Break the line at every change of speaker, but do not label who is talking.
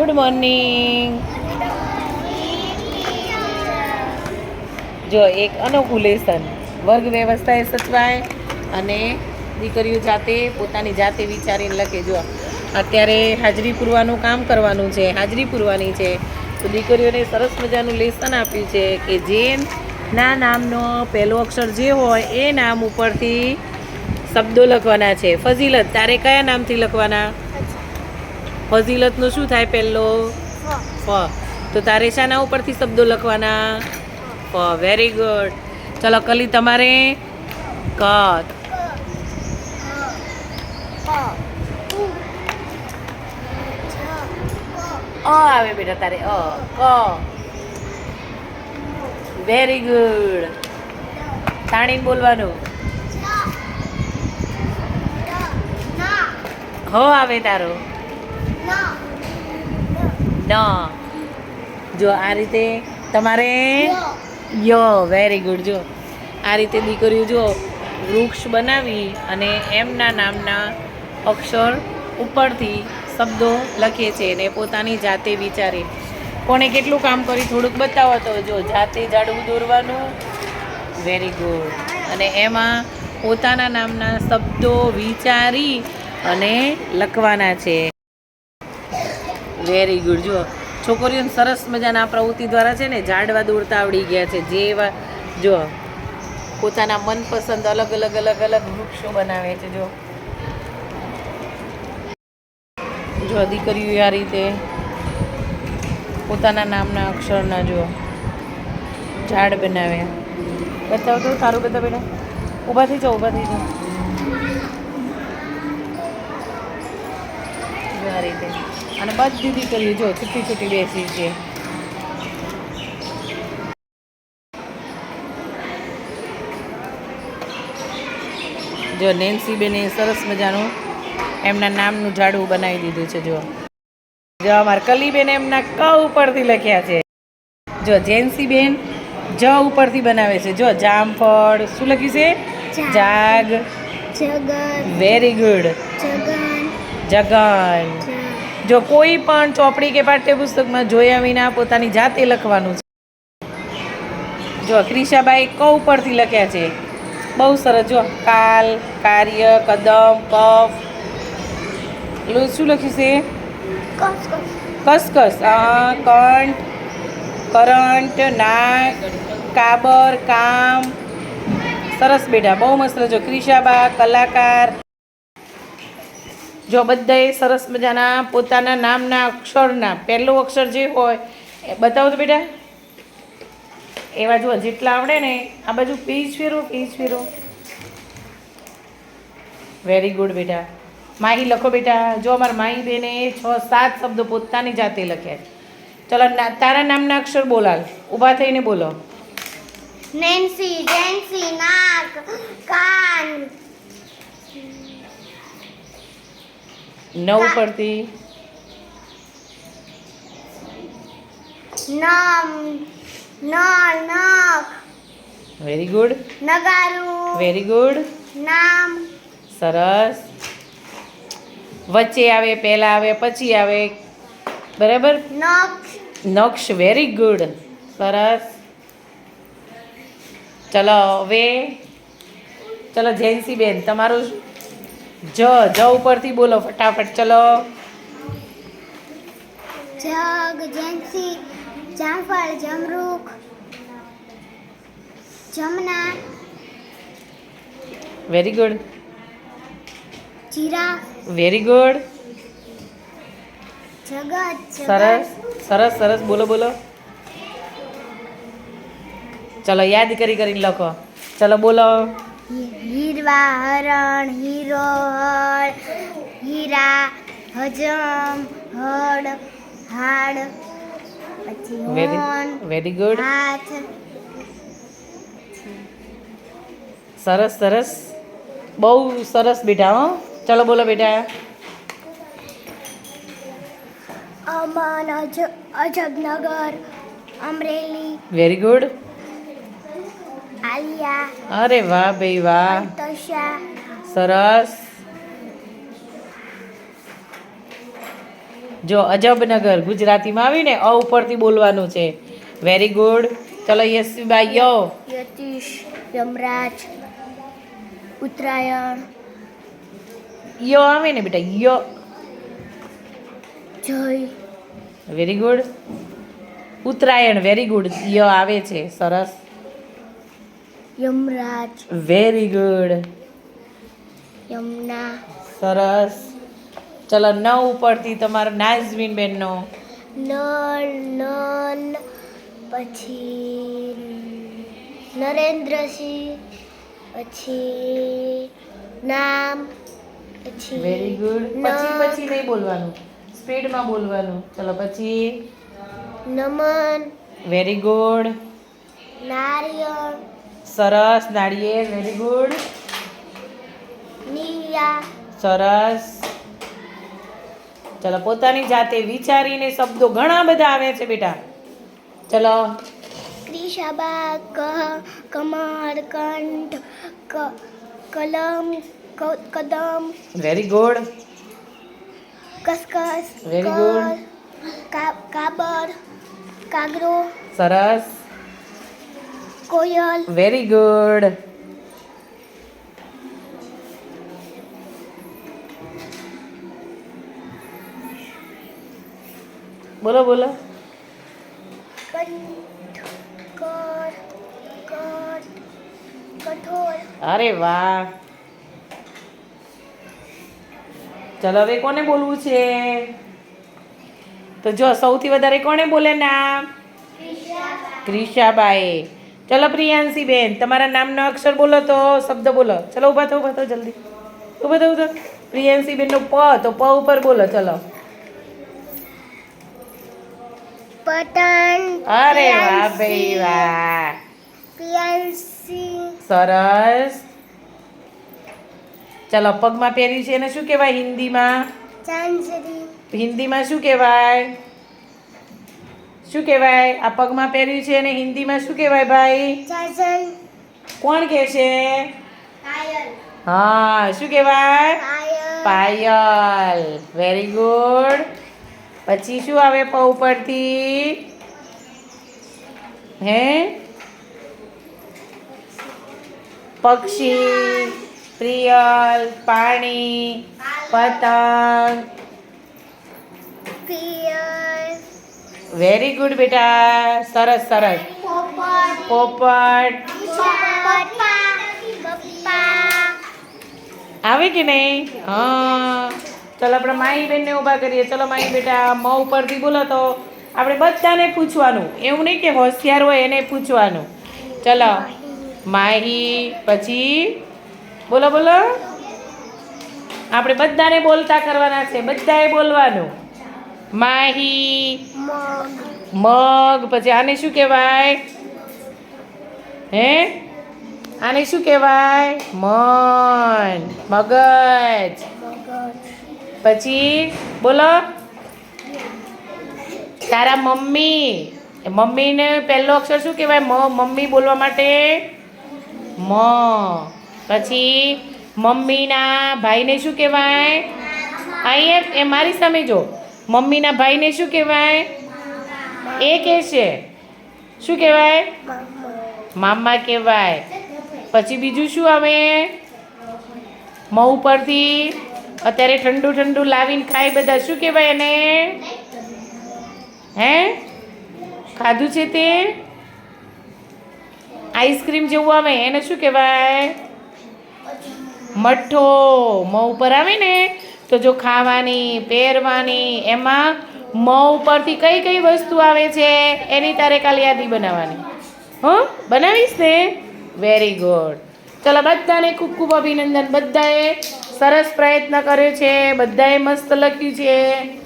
Good morning જો એક અનોખું લેસન. વર્ગ વ્યવસ્થાએ સચવાય અને દીકરીઓ જાતે પોતાની જાતે વિચારીને લખે. જો અત્યારે હાજરી પૂરવાનું કામ કરવાનું છે હાજરી પૂરવાની છે, તો દીકરીઓને સરસ મજાનું લેસન આપ્યું છે કે જે ના નામનો પહેલો અક્ષર જે હોય એ નામ ઉપરથી શબ્દો લખવાના છે. ફઝીલત, તારે કયા નામથી લખવાના? ફઝીલતનો શું થાય પહેલો ફ. તો તારે શાના ઉપરથી શબ્દો લખવાના? ફ. વેરી ગુડ ચલો કલી તમારે? ક. અ આવે બેટા તારે અ ક. વેરી ગુડ તાણીને બોલવાનું. હો આવે તારો. ન. જો આ રીતે તમારે યો વેરી ગુડ જો. આ રીતે દીકરીઓ જો વૃક્ષ બનાવી અને એમના નામના અક્ષર ઉપરથી શબ્દો લખે છે ને પોતાની જાતે વિચારી. કોણે કેટલું કામ કર્યું થોડુંક બતાવો તો જો જાતે ઝાડવું દોરવાનું. વેરી ગુડ અને એમાં પોતાના નામના શબ્દો વિચારી અને લખવાના છે. Very good. જો છોકરીઓને સરસ મજાના આ પ્રવૃત્તિ દ્વારા છે ને ઝાડવા દોરતા આવડી ગયા છે. જે એવા જો પોતાના મનપસંદ અલગ અલગ અલગ અલગ વૃક્ષો બનાવે છે જો જો દીકરીઓ આ રીતે પોતાના નામના અક્ષરના જો ઝાડ બનાવ્યા બતાવો તો, સારું બધા બેટા. ઊભા થઈ જાઓ, ઊભા થઈ જાઓ આ રીતે. અને બધી દીકરીઓ જો છૂટી છૂટી બેસી છે. જો નેન્સી બેને સરસ મજાનું એમના નામનું ઝાડવું બનાવી દીધું છે જો. જો અમારા કલીબેન એમના ક ઉપરથી લખ્યા છે. જો જેન્સી બેન જ ઉપરથી બનાવે છે જો જામફળ શું લખ્યું છે? જાગ. Very good
Jagan.
જગન. જો કોઈ પણ ચોપડી કે પાઠ્યપુસ્તકમાં જોયા વિના પોતાની જાતે લખવાનું છે. જો ક્રિશાબાઈ ક ઉપરથી લખ્યા છે. બહુ સરસ જો કાલ કાર્ય કદમ કફ. પેલું શું લખ્યું છે?
કસ કસ
કસકસ. આ કંઠ કરંટ નાક કાબર કામ. સરસ બેટા બહુ મસ્ત જો ક્રિશાબા કલાકાર. જો બધાએ સરસ મજાના પોતાના નામના અક્ષરના, પહેલો અક્ષર જે હોય, એ બતાવો તો બેટા. એવા જો જેટલા આવડે ને, આ બાજુ પેજ ફેરો પેજ ફેરો. વેરી ગુડ બેટા. માહી લખો બેટા. જો અમારા માહી બેને છ, સાત શબ્દો પોતાની જાતે લખ્યા ચલો તારા નામના અક્ષર બોલાલ. ઊભા થઈને બોલો.
નેન્સી જેન્સી નાક, કાન.
નવ પરથી? વેરી ગુડ
નગારું.
વેરી ગુડ
નામ.
સરસ. વચ્ચે આવે પહેલાં આવે પછી આવે. બરાબર?
નક્ષ
નક્ષ વેરી ગુડ સરસ. ચલો હવે. ચલો જયંસી બેન તમારું જ જ ઉપરથી બોલો ફટાફટ ચલો.
જગ જેન્સી જામફળ જમરૂખ જમના
વેરી ગુડ
જીરા
વેરી ગુડ
જગત.
સરસ સરસ સરસ બોલો બોલો. ચલો યાદ કરી કરીને લખો. ચલો બોલો.
હીરવા હરણ હીરો હળ હીરા હજમ હળ હાડ પછી
વેરી
હોન
વેરી ગુડ
હાથ.
સરસ સરસ. બહુ સરસ બેટા હો. ચલો બોલો બેટા.
અમાન અજ અજબનગર અમરેલી.
વેરી ગુડ
આલિયા
અરે વાહ ભાઈ વાહ. સરસ. જો અજબનગર ગુજરાતીમાં આવીને અ ઉપરથી બોલવાનું છે. વેરી ગુડ ચલો યશવીભાઈ યો.
યતીશ યમરાજ ઉત્તરાયણ.
યો આવે ને બેટા યો.
Jay.
Very good Uttarayan very good ય આવે છે. સરસ.
યમરાજ.
Very good
Yamuna.
સરસ. ચલો નવ ઉપરથી તમારો નાઝમીન બેનનો.
નળ નન પછી નરેન્દ્રસિંહ પછી નામ પછી
વેરી ગુડ
ન-
પછી પછી નહીં બોલવાનું. સ્પીડમાં બોલવાનું. ચલો પછી
નમન.
વેરી ગુડ
નારિયળ.
સરસ નાળીએ વેરી ગુડ સરસ. ચલો પોતાની જાતે વિચારીને શબ્દો ઘણા બધા આવે છે બેટા. ચલો.
ક્રિશાબા ક કમર કંઠ ક કલમ કદમ.
વેરી ગુડ
કસકસ
વેરી
ગુડ કાબર કાગરો.
સરસ.
કોયલ
વેરી ગુડ બોલો બોલો અરે વાહ ચલો હવે કોને બોલવું છે? તો જો સૌથી વધારે કોને બોલે નામ? ક્રિશાબાઈ. ચલો પ્રિયાંશી બેન તમારા નામનો અક્ષર બોલો તો શબ્દ બોલો. ચલો ઊભા થો ઊભા થો જલ્દી. ઊભા થો ઊભા પ્રિયાંશી બેનનો પ તો પ ઉપર બોલો ચલો.
પતંગ
અરે વાહ ભાઈ વાહ.
પિયાસી
સરસ. ચલો પગમાં પહેર્યું છે એને શું કહેવાય? હિન્દીમાં?
ચાંસરી
હિન્દીમાં શું કહેવાય? શું કહેવાય? આ પગમાં પહેર્યું છે અને હિન્દીમાં શું કહેવાય ભાઈ? કોણ કહે છે? હા શું કહેવાય?
પાયલ.
વેરી ગુડ પછી શું આવે પ ઉપરથી? હે? પક્ષી. પ્રિયલ. પાણી. પતંગ.
પિયર
વેરી ગુડ બેટા. સરસ સરસ.
પોપટ.
આવે કે નહીં? હા. ચલો, આપણે માહી બેનને ઊભા કરીએ. ચલો માહી બેટા મ ઉપરથી બોલો તો. આપણે બધાને પૂછવાનું. એવું નહીં કે હોશિયાર હોય એને પૂછવાનું. ચલો. માહી, પછી? બોલો બોલો. આપણે બધાને બોલતા કરવાના છે. બધાએ બોલવાનું. માહી.
મગ.
પછી આને શું કહેવાય? હે? આને શું કહેવાય? મન. મગજ. પછી બોલો. તારા મમ્મી. એ મમ્મીને પહેલો અક્ષર શું કહેવાય? મ મમ્મી બોલવા માટે? મ. પછી મમ્મીના ભાઈને શું કહેવાય? અહીંયા એ મારી સામે જો. મમ્મીના ભાઈને શું કહેવાય? એ કહે છે. શું કહેવાય? મામા કહેવાય. પછી બીજું શું આવે? મઉ ઉપરથી અત્યારે ઠંડુ ઠંડુ લાવીને ખાય બધા. શું કહેવાય એને? હે? ખાધું છે તે? આઈસ્ક્રીમ જેવું આવે. એને શું કહેવાય? મઠ્ઠો. મઉ ઉપર આવે ને? તો જો ખાવાની, પહેરવાની, એમાં મ ઉપરથી કઈ કઈ વસ્તુ આવે છે, એની તારે કાલે યાદી બનાવવાની. હં? બનાવીશ ને? વેરી ગુડ ચલો, બધાને ખૂબ ખૂબ અભિનંદન. બધાએ સરસ પ્રયત્ન કર્યો છે, બધાએ મસ્ત લખ્યું છે.